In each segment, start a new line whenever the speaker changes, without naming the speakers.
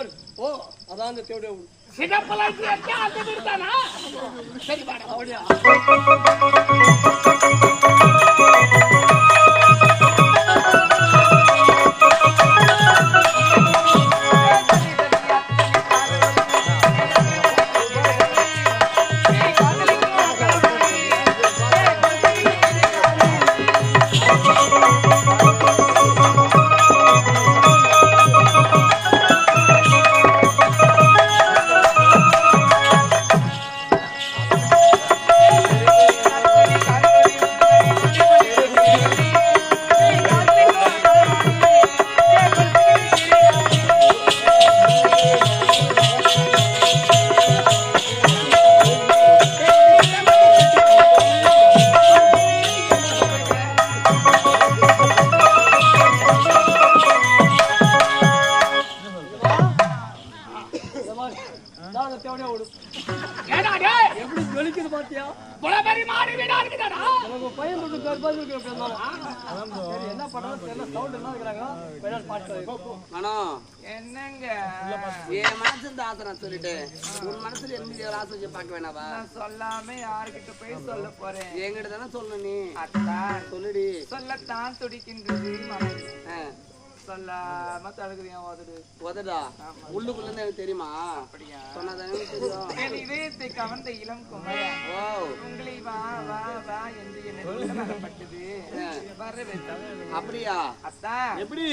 பாரு. ஓ அதான் அந்த தேவையா
சிகப்பெல்லாம் வச்சா அந்த வீடு தானா? சரி பாடா
அப்படியா?
என்னங்க?
என் மனசு இந்த ஆசை நான் சொல்லிட்டு உன் மனசுல என்ன ஒரு ஆசை பார்க்க வேணாவா?
நான் சொல்லாம யார்கிட்ட போய் சொல்ல போறேன்?
என்கிட்ட தானே சொல்லணும் நீ. சொல்லுடி.
சொல்லத்தான் துடிக்கின்றது. சொல்லாம தடுக்குறியா உதடு.
உதடா? உள்ளுக்குள்ள இருந்து எனக்கு தெரியுமா?
அப்படியா?
சொன்னாதானே தெரியும்.
இதயத்தை கவர்ந்த இளம் குமரன் உங்களை வா வா வா என்று என்ன வரப்பட்டது வரவேற்றது
அப்படியா?
அத்தான்
எப்படி?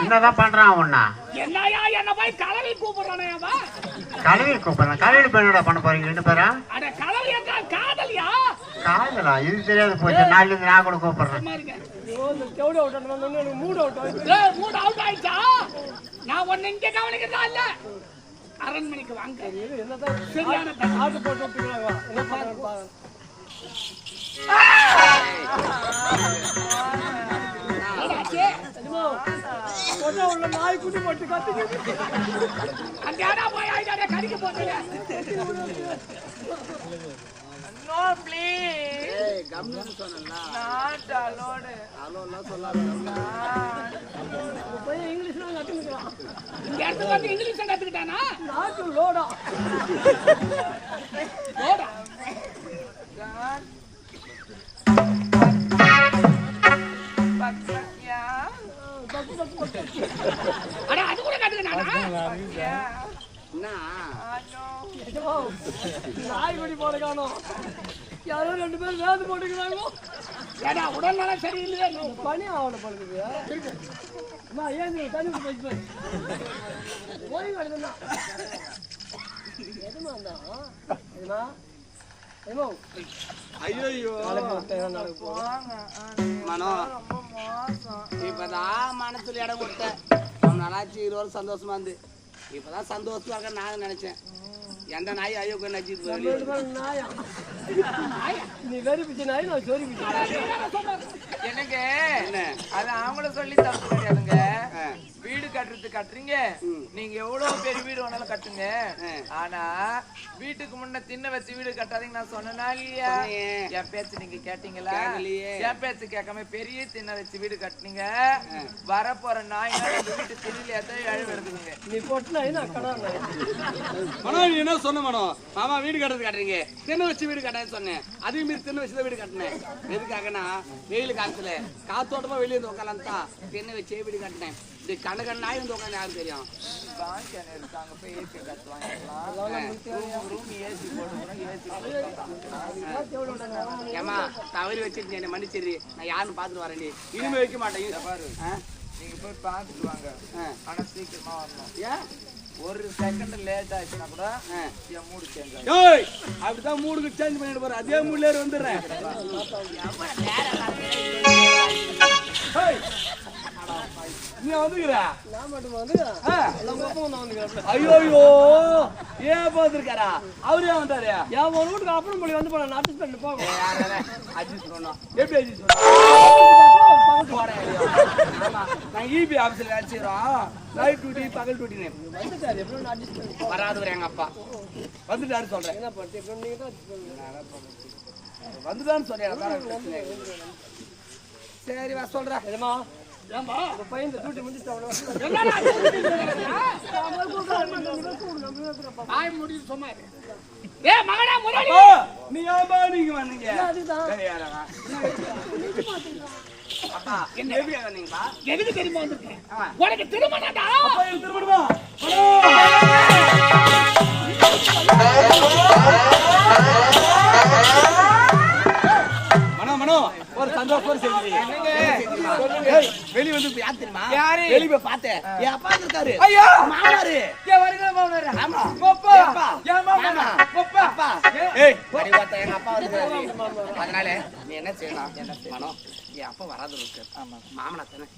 என்னதான் பண்றான் உன்ன
என்னையா என்ன போய் கலவி கூப்பிடுறானே அவன்
கழுவி கூப்பிடுறேன் கழுவி போய் பண்ண போறீங்க ரெண்டு
அட கலவி காதலியா
காதலா இது தெரியாது போச்சு நாளைல இருந்து நான் கூட கூப்பிடுறேன்
மூட் அவுட்
மூட் அவுட் ஆயிடுச்சா நான் ஒன்னு இங்க கவனிக்கிறதா இல்ல அரண்மனைக்கு வாங்க
என்னதான்
சரியான.
ஆட்டு போட்டு என்ன பண்ணுறாங்க கொட்டை உள்ள நாய் குட்டி போட்டு கத்திக்கிட்டு
அங்க யாரா போய் ஆயிட்டாரே கடிக்க
நோ ப்ளீஸ்
ஏய் கம்னு சொன்னா
நாட் அலோடு
அலோலாம் சொல்லாத
இந்த இடத்துக்கு வந்து இங்கிலீஷ் கத்துக்கிட்டானா?
நாட்டு லோடா.
அட அது கூட கத்துக்கிட்டானா
என்ன
ஆனோ
நிஜமா, நாய் குட்டி போட காணோம். யாரோ ரெண்டு பேரும் வேது போட்டுக்கிறாங்க.
ஏடா உடல் நலம் சரியில்லையே.
பனி ஆகணும் பழுக்குது அம்மா ஏன் நீ தண்ணி போய் எதுமா இருந்தா எதுமா?
ஐயோ
மனோ. இப்பதான் மனசுல இடம் கொடுத்த. ரொம்ப நாளாச்சு இருவரும் சந்தோஷமா இருந்து. இப்பதான் சந்தோஷமா இருக்க நான் நினைச்சேன். எந்த நாய் ஐயோ
நாயா? நீ வெறி பிச்சை நாய் நான் சோரி பிச்சை.
எனக்கு
என்ன
அது அவங்கள சொல்லி தப்பு கிடையாதுங்க. வீடு கட்டுறது கட்டுறீங்க. நீங்க எவ்வளவு பெரிய வீடு வேணாலும் கட்டுங்க. ஆனா வீட்டுக்கு முன்ன திண்ண வச்சு வீடு கட்டாதீங்க. நான் சொன்னனா இல்லையா. என் பேச்சு நீங்க கேட்டீங்களா. என் பேச்சு கேட்காம பெரிய திண்ண வச்சு வீடு கட்டுனீங்க. வரப்போற இந்த வீட்டு திண்ணில எத்தனை அழிவு எடுக்குதுங்க
நீ போட்டு நாய் நாய்
என்ன சொன்ன மனோ? மாமா வீடு கட்டுறது கட்டுறீங்க. திண்ணை வச்சு வீடு கட்டாது சொன்னேன். அதே மாரி திண்ணை வச்சு தான் வீடு கட்டினேன். எதுக்காகனா வெயில் காலத்துல காத்தோட்டமா வெளியே வந்து தான் திண்ணை வச்சே வீடு கட்டினேன். இது கண்ண கண்ண நாய் வந்து உட்காந்து யாரும் தெரியும்? ஏமா தவறி வச்சிருந்தேன் என்னை மன்னிச்சிரு. நான் யாருன்னு பார்த்துட்டு வரேன் நீ. இனிமே வைக்க மாட்டேன்?
நீங்க போய் பார்த்துட்டு வாங்க. ஆனா சீக்கிரமா வரணும்.
ஏன்
ஒரு செகண்ட் லேட் ஆச்சுன்னா கூட. என் மூடு சேஞ்ச் ஆகும்
அப்படிதான் மூடுக்கு சேஞ்ச் பண்ணிட்டு அதே மூட்ல வந்துடுறேன். நீ வந்துக்கிற?
நான் மட்டும் வந்து எல்லாம் பக்கம் நான் வந்துக்கிறேன்.
ஐயோ ஐயோ. ஏன் பார்த்துருக்காரா அவரே வந்தாரு?
என் ஒரு வீட்டுக்கு அப்புறம் போய் வந்து போனேன் அட்ஜஸ்ட் பண்ணி போகும்
அட்ஜஸ்ட் பண்ணோம்
எப்படி அஜித் நாங்க இபி ஆபீஸ்ல வேலை செய்யறோம் நைட் டியூட்டி பகல் டியூட்டின்னு
அட்ஜஸ்ட்
வராதவர் எங்க அப்பா.
வந்துட்டாரு சொல்றேன்.
நீங்கள்.
வந்துட்டான்னு சொல்றேன். சரி வா சொல்றேன்
எதுமா?
ஏம்பா
இந்த பையன் இந்த டியூட்டி முடிச்சுட்டு அவ்வளோ
என்னடா ஆய் முடிச்சு சும்மா இரு. ஏய் மகனா முரளி நீ ஏன்பா நீங்க வந்தீங்க?
அதுதான்
ஏய், யாரா? அப்பா என்ன? எதுக்கு வந்தீங்கப்பா? எதுக்கு தெரியுமா வந்திருக்கேன்? உனக்கு திருமணம்டா. அப்பா எனக்கு திருமணமா? மனோ மனோ ஒரு சந்தோஷம் ஏய், வெளிய வந்து இப்ப யார் தெரியுமா
யாரு?
வெளிய போய் பார்த்தேன் என் அப்பா இருக்காரு
ஐயா!
மாமாரு
ஏன் வருகிற மாமனாரா?
ஆமா
அப்பா!
ஏப்பா?
ஏன் மாமனாரா?
மாமா.
அப்பா!
அப்பா.
ஏன்?
ஏய், வரி வார்த்தை எங்க அப்பா இருக்காரு. அதனால நீ என்ன செய்யணும் மனோ என் அப்பா வராது இருக்கு மாமனா தானே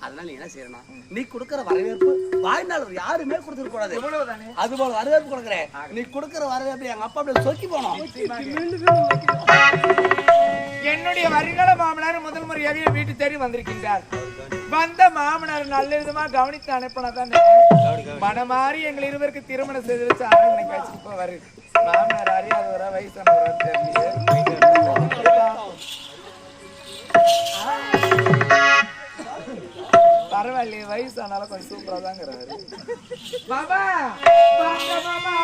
அதனால நீ என்ன செய்யணும் நீ கொடுக்கிற வரவேற்பு வாழ்நாள் யாருமே கொடுத்துருக்க கூடாது? அது போல வரவேற்பு கொடுக்குறேன் நீ கொடுக்கிற வரவேற்பு எங்க அப்பா அப்படியே சொக்கி போனோம்
என்னுடைய வருங்கால மாமனார் முதல் முறையாக என் வீட்டு தேடி வந்திருக்கின்றார். வந்த மாமனார் நல்ல விதமா கவனித்து அனுப்பினதான் மனமாறி எங்கள் இருவருக்கு திருமணம் செய்து வச்சு அரண்மனைக்கு இப்ப வரு மாமனார் அறியாதவரா வயசானவரா தெரியல. பரவாயில்லையே வயசானால கொஞ்சம் சூப்பரா தாங்கிறாரு மாமா பாபா.